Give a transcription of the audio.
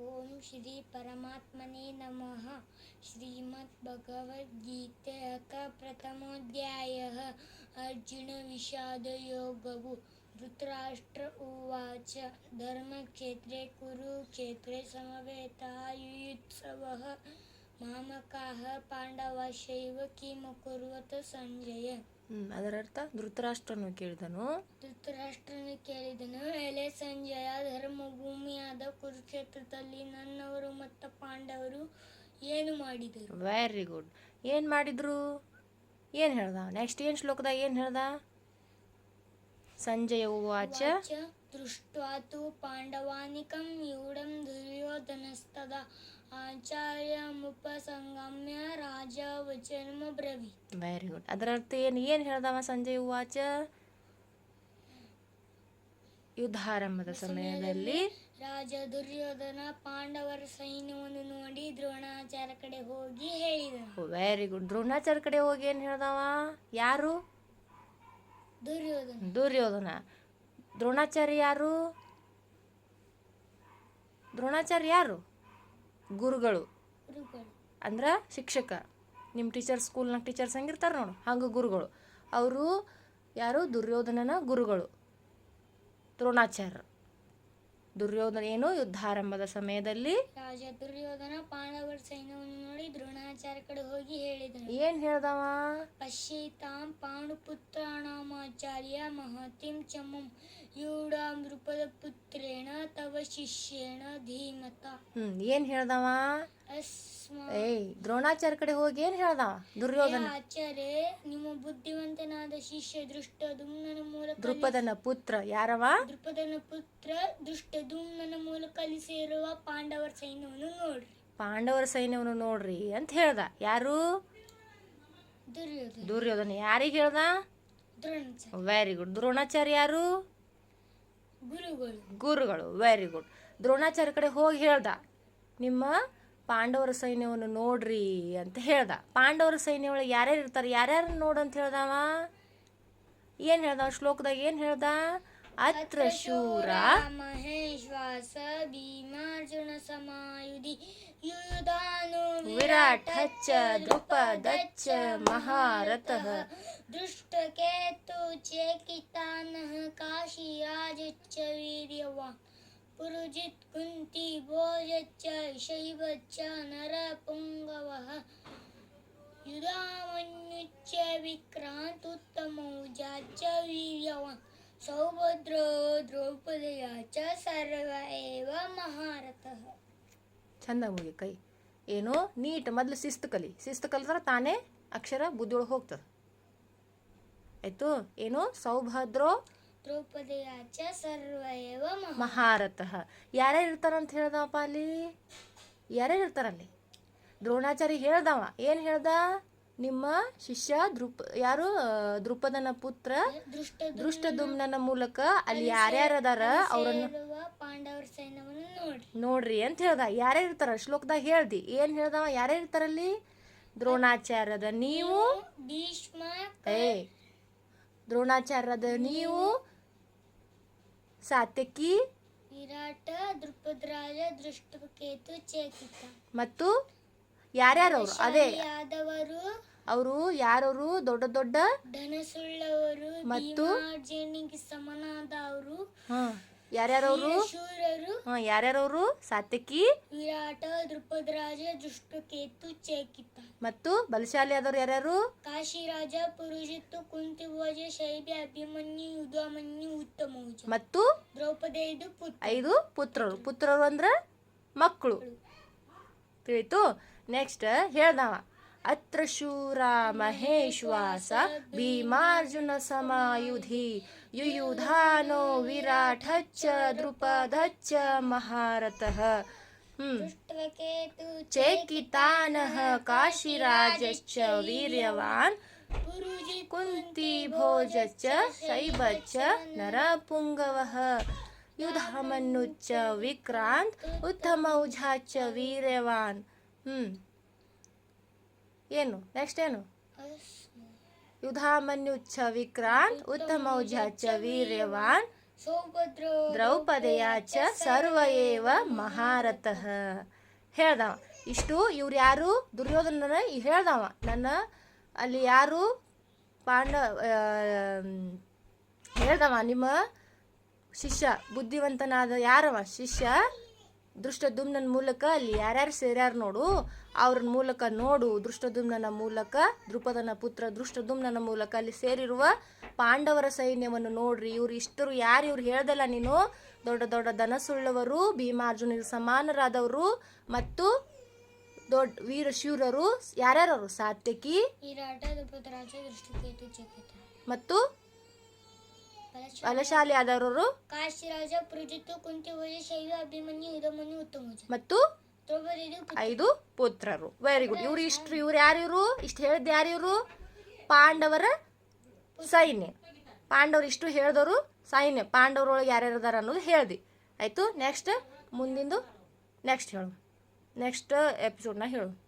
ओम श्री परमात्मने नमः। श्रीमद्भगवद्गीतायाः प्रथमोऽध्यायः। अर्जुनविषादयोगौ धृतराष्ट्र उवाच। धर्मक्षेत्रे कुरुक्षेत्रे समवेतायुयुत्सवः। ಮಾಮಕಾಹ ಪಾಂಡವಶೈವ ಕಿಮಕುರ್ವತ ಸಂಜಯ. ಹ್ಮ್ ಅದರ ಅರ್ಥ ಧೃತರಾಷ್ಟ್ರನು ಕೇಳಿದನು. ಧೃತರಾಷ್ಟ್ರನು ಕೇಳಿದನು ಎಲೆ ಸಂಜಯ ಧರ್ಮಭೂಮಿಯಾದ ಕುರುಕ್ಷೇತ್ರದಲ್ಲಿ ನನ್ನವರು ಮತ್ತು ಪಾಂಡವರು ಏನು ಮಾಡಿದರು? ವೆರಿ ಗುಡ್ ಏನ್ ಮಾಡಿದ್ರು? ಏನ್ ಹೇಳ್ದ? ನೆಕ್ಸ್ಟ್ ಏನ್ ಶ್ಲೋಕದಾಗ ಏನ್ ಹೇಳ್ದ? ಸಂಜಯ ಉವಾಚ. ದೃಷ್ಟ್ವಾತು ಪಾಂಡವಾನಿಕಂ ಯೂಡಂ ಪಾಂಡವಾನಿಕಂ ಯೂಢಂ ಆಚಾರ್ಯ ಮುಪಸಂಗಮ್ಯ ರಾಜ ವಚನ ಬ್ರವಿ ವೆರಿ ಗುಡ್ ಅದರ ಅರ್ಥ ಏನು ಏನು ಹೇಳ್ದವ ಸಂಜಯ್ ಉವಾಚ? ಯುದ್ಧಾರಂಭದ ಸಮಯದಲ್ಲಿ ರಾಜ ದುರ್ಯೋಧನ ಪಾಂಡವರ ಸೈನ್ಯವನ್ನು ನೋಡಿ ದ್ರೋಣಾಚಾರ ಕಡೆ ಹೋಗಿ ಹೇಳಿದನು. ವೆರಿ ಗುಡ್ ದ್ರೋಣಾಚಾರ ಕಡೆ ಹೋಗಿ ಏನು ಹೇಳ್ದವ? ಯಾರು? ದುರ್ಯೋಧನ. ದುರ್ಯೋಧನ. ದ್ರೋಣಾಚಾರ್ಯ ಯಾರು? ದ್ರೋಣಾಚಾರ್ಯ ಯಾರು? ಗುರುಗಳು. ಅಂದ್ರೆ ಶಿಕ್ಷಕ. ನಿಮ್ಮ ಟೀಚರ್ ಸ್ಕೂಲ್ನಾಗ ಟೀಚರ್ಸ್ ಹೆಂಗಿರ್ತಾರೆ ನೋಡು ಹಂಗೆ ಗುರುಗಳು. ಅವರು ಯಾರು? ದುರ್ಯೋಧನನ ಗುರುಗಳು. ದ್ರೋಣಾಚಾರ್ಯ. ದುರ್ಯೋಧನ ಏನು? ಯುದ್ಧಾರಂಭದ ಸಮಯದಲ್ಲಿ ರಾಜ ದುರ್ಯೋಧನ ಪಾಂಡವರ ಸೈನ್ಯವನ್ನು ನೋಡಿ ದ್ರೋಣಾಚಾರ್ಯ ಕಡೆ ಹೋಗಿ ಹೇಳಿದ ಏನ್ ಹೇಳ್ದವ? ಪಶ್ಯೈತಾಂ ಪಾಂಡುಪುತ್ರಾಣಾಮಾಚಾರ್ಯ ಮಹತಿಂ ಚಮಂ ಯೂಡಾಂ ನೃಪದ ಪುತ್ರೇಣ ತವ ಶಿಷ್ಯೇಣ ಧೀಮತ. ಹ್ಮ್ ಏನ್ ಹೇಳ್ದವ? ಅಸ್ಮ ಏಯ್ ದ್ರೋಣಾಚಾರ್ಯ ಕಡೆ ಹೋಗಿ ಏನ್ ಹೇಳ್ದ ದುರ್ಯೋಧನ. ಆಚಾರ್ಯ ನಿಮ್ಮ ಬುದ್ಧಿವಂತನಾದ ಶಿಷ್ಯ ದೃಷ್ಟದುಮ್ನನ ಮೂಲಕ ದೃಪದನ ಪುತ್ರ ಯಾರವ? ದೃಪದನ ಪುತ್ರ ದೃಷ್ಟದುಮ್ನನ ಮೂಲಕ ಅಲ್ಲಿ ಸೇರುವ ಪಾಂಡವರ ಸೈನ್ಯವನ್ನು ನೋಡ್ರಿ. ಪಾಂಡವರ ಸೈನ್ಯವನ್ನು ನೋಡ್ರಿ ಅಂತ ಹೇಳ್ದ. ಯಾರು? ದುರ್ಯೋಧನ. ದುರ್ಯೋಧನ. ಯಾರಿಗೆ ಹೇಳ್ದ? ವೆರಿ ಗುಡ್ ದ್ರೋಣಾಚಾರ್ಯ ಯಾರು? ಗುರುಗಳು. ಗುರುಗಳು. ವೆರಿ ಗುಡ್ ದ್ರೋಣಾಚಾರ್ಯ ಕಡೆ ಹೋಗಿ ಹೇಳ್ದ. ನಿಮ್ಮ ಪಾಂಡವರ ಸೈನ್ಯವನ್ನು ನೋಡ್ರಿ ಅಂತ ಹೇಳ್ದ. ಪಾಂಡವರ ಸೈನ್ಯ ಒಳಗೆ ಯಾರ್ಯಾರು ಇರ್ತಾರೆ? ಯಾರ್ಯಾರು ನೋಡಂತ ಹೇಳ್ದವ ಏನು ಹೇಳ್ದ ಶ್ಲೋಕದಾಗ ಏನು ಹೇಳ್ದ ಅತ್ರ ಶೂರ ಮಹೇಶ್ವಾಸ ಭೀಮಾರ್ಜುನ ಸಮಾಯುಧಿ ಯುಧಾನು ವಿರಾಟಚ್ಚ ದ್ರುಪದಚ್ಚ ಮಹಾರಥಃ ದೃಷ್ಟಕೇತು ಚೇಕಿತಾನಃ ಕಾಶಿರಾಜಚ್ಚ ವೀರ್ಯವಾನ್ ಪುರುಜಿತ್ ಕುಂತಿ ಭೋಜಚ್ಚ ಶೈವಚ್ಚ ನರಪುಂಗವಃ ಯುಧಾಮನ್ಯುಚ್ಚ ವಿಕ್ರಾಂತುತ್ತಮೌಜಾಚ್ಚ ವೀರ್ಯವಾನ್ ಸೌಭದ್ರೋ ದ್ರೌಪದಯ ಚ ಸರ್ವ ಏವ ಮಹಾರಥಃ. ಚಂದ ಮುಗಿ ಕೈ. ಏನು ನೀಟ್ ಮೊದಲು ಶಿಸ್ತು ಕಲಿ. ಶಿಸ್ತು ಕಲಿದ್ರೆ ತಾನೇ ಅಕ್ಷರ ಬುದ್ಧಿಯೊಳಗೆ ಹೋಗ್ತದೆ. ಆಯ್ತು ಏನು? ಸೌಭದ್ರೋ ದ್ರೌಪದಿಯ ಚ ಸರ್ವ ಏವ ಮಹಾ ಮಹಾರಥಃ. ಯಾರ್ಯಾರು ಇರ್ತಾರಂತ ಹೇಳ್ದವಪ್ಪ ಅಲ್ಲಿ? ಯಾರ್ಯಾರು ಇರ್ತಾರಲ್ಲಿ ದ್ರೋಣಾಚಾರ್ಯ ಹೇಳ್ದವ. ಏನು ಹೇಳ್ದ? ನಿಮ್ಮ ಶಿಷ್ಯ ದೃಪ ಯಾರು? ದೃಪದನ ಪುತ್ರ ದೃಷ್ಟ ದೃಷ್ಟದುಮ್ನನ ಮೂಲಕ ಅಲ್ಲಿ ಯಾರ್ಯಾರು ಅದಾರ? ಅವ್ರನ್ನ ಪಾಂಡವರ ಸೈನ್ಯವನ್ನು ನೋಡ್ರಿ. ನೋಡ್ರಿ ಅಂತ ಹೇಳ್ದ. ಯಾರ್ಯಾರು ಇರ್ತಾರ? ಶ್ಲೋಕದಾಗ ಹೇಳ್ದಿ. ಏನ್ ಹೇಳ್ದವ? ಯಾರ್ಯಾರು ಇರ್ತಾರಲ್ಲಿ? ದ್ರೋಣಾಚಾರ್ಯದ ನೀವು? ಭೀಷ್ಮ ಏ ದ್ರೋಣಾಚಾರ್ಯದ ನೀವು ಸಾತ್ಯಕಿ ವಿರಾಟ ದೃಪದ್ರಾಜ ದೃಷ್ಟಕೇತು ಚೇಕಿತ ಮತ್ತು ಯಾರ್ಯಾರು ಅವರು ಅದೇ. ಆದವರು ಅವರು ಯಾರವರು? ದೊಡ್ಡ ದೊಡ್ಡ? ಧನಸುಳ್ಳವರು ಮತ್ತು? ಸಮನಾದವರು. ಹಾಂ ಯಾರ್ಯಾರವರು? ಹಾಂ ಯಾರ್ಯಾರವರು? ಸಾತ್ಯಕಿ ವಿರಾಟ ದೃಪದರಾಜ ದೃಷ್ಟಕೇತು ಚೇಕಿತ. ಮತ್ತು ಬಲಶಾಲಿ ಆದವ್ರು ಯಾರ್ಯಾರು? ಕಾಶಿರಾಜ ಕುಂತಿ ಭೋಜ ಶೈಲಿ ಅಭಿಮನ್ಯು ಯುಧಾಮನ್ಯು ಉತ್ತಮ ಮತ್ತು ದ್ರೌಪದಿ ಐದು ಐದು ಪುತ್ರರು. ಪುತ್ರರು ಅಂದ್ರೆ ಮಕ್ಕಳು. ತಿಳಿತು? ನೆಕ್ಸ್ಟ್ ಹೇಳ್ದವ ಅತ್ರ ಶೂರ ಮಹೇಶ್ವಾಸ ಭೀಮಾರ್ಜುನ ಸಮಾಯುಧಿ ಯುಯುಧಾನೋ ವಿರಾಟಚ್ಚ ದ್ರುಪದಚ್ಚ ಮಹಾರಥಃ ಹ್ಮ್ ದೃಷ್ಟಕೇತು ಚೇಕಿತಾನಃ ಕಾಶಿರಾಜಶ್ಚ ವೀರ್ಯವಾನ್ ಪುರುಜಿ ಕುಂತಿ ಭೋಜಚ್ಚ ಶೈಬಚ್ಚ ನರಪುಂಗವಃ ಹ್ಮ್. ಏನು? ನೆಕ್ಸ್ಟ್ ಏನು? ಯುಧಾಮನ್ಯುಚ್ಛ ವಿಕ್ರಾಂತ್ ಚ ವೀರ್ಯವಾನ್ ದ್ರೌಪದೆಯ ಚ ಸರ್ವ ಏವ ಮಹಾರಥಃ. ಹೇಳ್ದವ. ಇಷ್ಟು ಇವ್ರು ಯಾರು? ದುರ್ಯೋಧನ ಹೇಳ್ದವ. ನನ್ನ ಅಲ್ಲಿ ಯಾರು? ಪಾಂಡ ಆ, ಹೇಳ್ದವ. ನಿಮ್ಮ ಶಿಷ್ಯ ಬುದ್ಧಿವಂತನಾದ ಯಾರವ? ಶಿಷ್ಯ ದೃಷ್ಟದುಮ್ನನ ಮೂಲಕ ಅಲ್ಲಿ ಯಾರ್ಯಾರು ಸೇರ್ಯಾರ ನೋಡು ಅವ್ರ ಮೂಲಕ ನೋಡು ದೃಷ್ಟದುಮ್ನನ ಮೂಲಕ ದೃಪದನ ಪುತ್ರ ದೃಷ್ಟದುಮ್ನನ ಮೂಲಕ ಅಲ್ಲಿ ಸೇರಿರುವ ಪಾಂಡವರ ಸೈನ್ಯವನ್ನು ನೋಡ್ರಿ. ಇವ್ರು ಇಷ್ಟರು ಯಾರು ಇವ್ರು ಹೇಳ್ದಲ್ಲ ನೀನು? ದೊಡ್ಡ ದೊಡ್ಡ ಧನಸುಳ್ಳವರು ಭೀಮಾರ್ಜುನಿಗೆ ಸಮಾನರಾದವರು ಮತ್ತು ದೊಡ್ಡ ವೀರ ಶೂರರು ಯಾರ್ಯಾರವರು? ಸಾತ್ಯಕಿ ಮತ್ತು ಬಲಶಾಲಿ ಆದವರು? ಕಾಶಿರಾಜ ಪೃಜಿತ್ತು ಕುಂತಿಭೋಜ ಶೈವ ಅಭಿಮನ್ಯು ಯುಧಮನ್ಯು ಉತ್ತಮೋಜ. ಮತ್ತು? ಐದು ಪುತ್ರರು. ವೆರಿ ಗುಡ್ ಇವ್ರು ಇಷ್ಟು ಇವ್ರು ಯಾರು ಇವರು ಇಷ್ಟು ಹೇಳಿದ್ದು ಯಾರು ಇವರು ಪಾಂಡವರ ಸೈನ್ಯ. ಪಾಂಡವರು ಇಷ್ಟು ಹೇಳಿದವರು ಸೈನ್ಯ. ಪಾಂಡವರೊಳಗೆ ಯಾರ್ಯಾರು ಅದಾರ ಅನ್ನೋದು ಹೇಳ್ದಿ. ಆಯಿತು ನೆಕ್ಸ್ಟ್ ಮುಂದಿಂದು ನೆಕ್ಸ್ಟ್ ಹೇಳು. ನೆಕ್ಸ್ಟ್ ಎಪಿಸೋಡ್ನ ಹೇಳು.